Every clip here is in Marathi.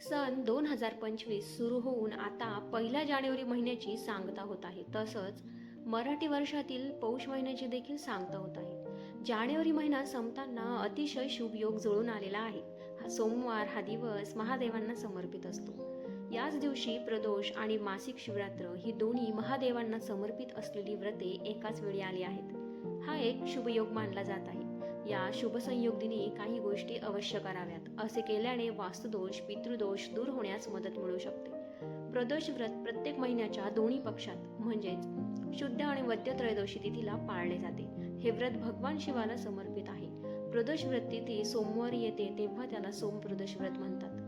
सन दोन हजार पंचवीस सुरू होऊन आता पहिल्या जानेवारी महिन्याची सांगता होत आहे. तसंच मराठी वर्षातील पौष महिन्याची देखील सांगता होत आहे. जानेवारी महिना संपताना अतिशय शुभ योग जुळून आलेला आहे. हा सोमवार हा दिवस महादेवांना समर्पित असतो. याच दिवशी प्रदोष आणि मासिक शिवरात्र ही दोन्ही महादेवांना समर्पित असलेली व्रते एकाच वेळी आली आहेत. हा एक शुभयोग मानला जात आहे. या शुभसंयोग दिनी काही गोष्टी अवश्य कराव्यात. असे केल्याने वास्तुदोष पितृदोष दूर होण्यास मदत मिळू शकते. प्रदोष व्रत प्रत्येक महिन्याच्या दोन्ही पक्षात म्हणजेच शुद्ध आणि वद्य त्रयोदशी तिथीला पाळले जाते. हे व्रत भगवान शिवाला समर्पित आहे. प्रदोष व्रत तिथी सोमवारी येते तेव्हा त्याला सोमप्रदोष व्रत म्हणतात.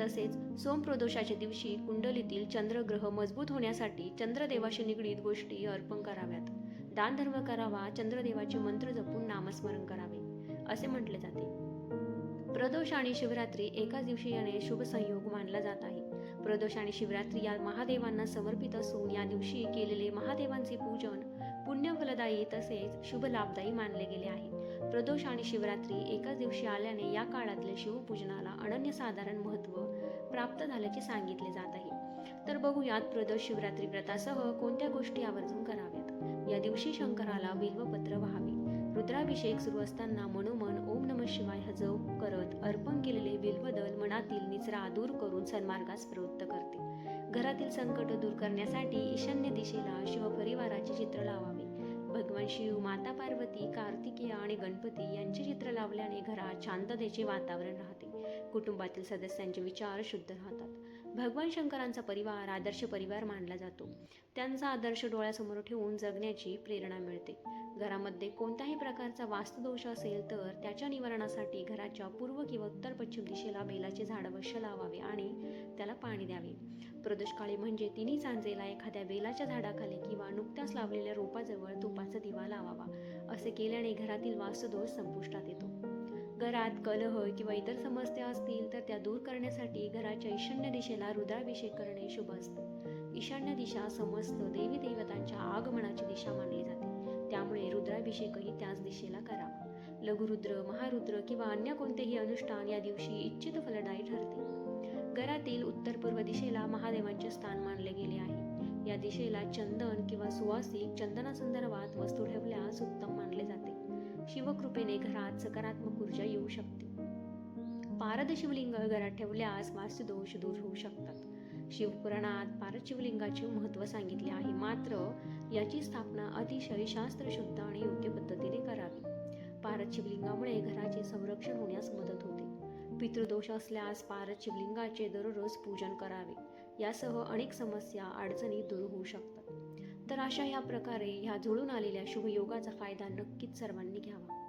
तसेच सोमप्रदोषाच्या दिवशी कुंडलीतील चंद्रग्रह मजबूत होण्यासाठी चंद्रदेवाशी निगडीत गोष्टी अर्पण कराव्यात. दानधर्म करावा चंद्रदेवाचे मंत्र जपून नामस्मरण करावे असे म्हटले जाते. प्रदोष आणि शिवरात्री एकाच दिवशी याने शुभ संयोग मानला जात आहे. प्रदोष आणि शिवरात्री या महादेवांना समर्पित असून या दिवशी केलेले महादेवांचे पूजन पुण्यफलदायी तसेच शुभ लाभदायी मानले गेले आहे. प्रदोष आणि शिवरात्री एकाच दिवशी आल्याने या काळातल्या शिवपूजनाला अनन्यसाधारण महत्त्व प्राप्त झाल्याचे सांगितले जात आहे. तर बघूयात प्रदोष शिवरात्री व्रतासह कोणत्या गोष्टी आवर्जून कराव्यात? या दिवशी शंकराला बिल्वपत्र व्हावे. रुद्राभिषेक सुरू असताना मनोमन ओम नम शिवाय हजव करत अर्पण केलेले बिल्वदल मनातील निचरा दूर करून सन्मार्गास प्रवृत्त करते. घरातील संकट दूर करण्यासाठी ईशान्य दिशेला शिवपरिवाराचे चित्र लावावे. भगवान शिव माता पार्वती कार्तिकेय आणि गणपती यांचे चित्र लावल्याने घरात शांततेचे वातावरण राहते. कुटुंबातील सदस्यांचे विचार शुद्ध राहतात. भगवान शंकरांचा परिवार आदर्श परिवार मानला जातो. त्यांचा आदर्श डोळ्यासमोर ठेवून जगण्याची प्रेरणा मिळते. घरामध्ये कोणत्याही प्रकारचा वास्तुदोष असेल तर त्याच्या निवारणासाठी घराच्या पूर्व किंवा उत्तर पश्चिम दिशेला बेलाचे झाड अवश्य लावावे आणि त्याला पाणी द्यावे. प्रदोषकाळी म्हणजे तिन्ही सांजेला एखाद्या बेलाच्या झाडाखाली किंवा नुकत्याच लावलेल्या रोपाजवळ तुपाचा दिवा लावावा. असे केल्याने घरातील वास्तुदोष संपुष्टात येतो. घरात कलह किंवा इतर समस्या असतील तर त्या दूर करण्यासाठी घराच्या ईशान्य दिशेला रुद्राभिषेक करणे शुभ असते. ईशान्य दिशा समस्त देवी देवतांच्या आगमनाची दिशा मानली जाते. त्यामुळे रुद्राभिषेकही त्याच दिशेला करावा. लघुरुद्र महारुद्र किंवा अन्य कोणतेही अनुष्ठान या दिवशी इच्छित फलदायी ठरते. घरातील उत्तर पूर्व दिशेला महादेवांचे स्थान मानले गेले आहे. या दिशेला चंदन किंवा सुवासिक चंदनासंदर्भात वस्तू ठेवल्यास उत्तम मानले जाते. शिवकृपेने घरात सकारात्मक ऊर्जा येऊ शकते. पारद शिवलिंग घरात ठेवल्यास वास्तुदोष दूर होऊ शकतात. शिवपुराणात पारद शिवलिंगाचे महत्त्व सांगितले आहे. मात्र याची स्थापना अतिशय शास्त्रशुद्ध आणि योग्य पद्धतीने करावी. पारद शिवलिंगामुळे घराचे संरक्षण होण्यास मदत होते. पितृदोष असल्यास पारद शिवलिंगाचे दररोज पूजन करावे. यासह अनेक समस्या अडचणी दूर होऊ शकतात. तर अशा ह्या प्रकारे ह्या जुळून आलेल्या शुभयोगाचा फायदा नक्कीच सर्वांनी घ्यावा.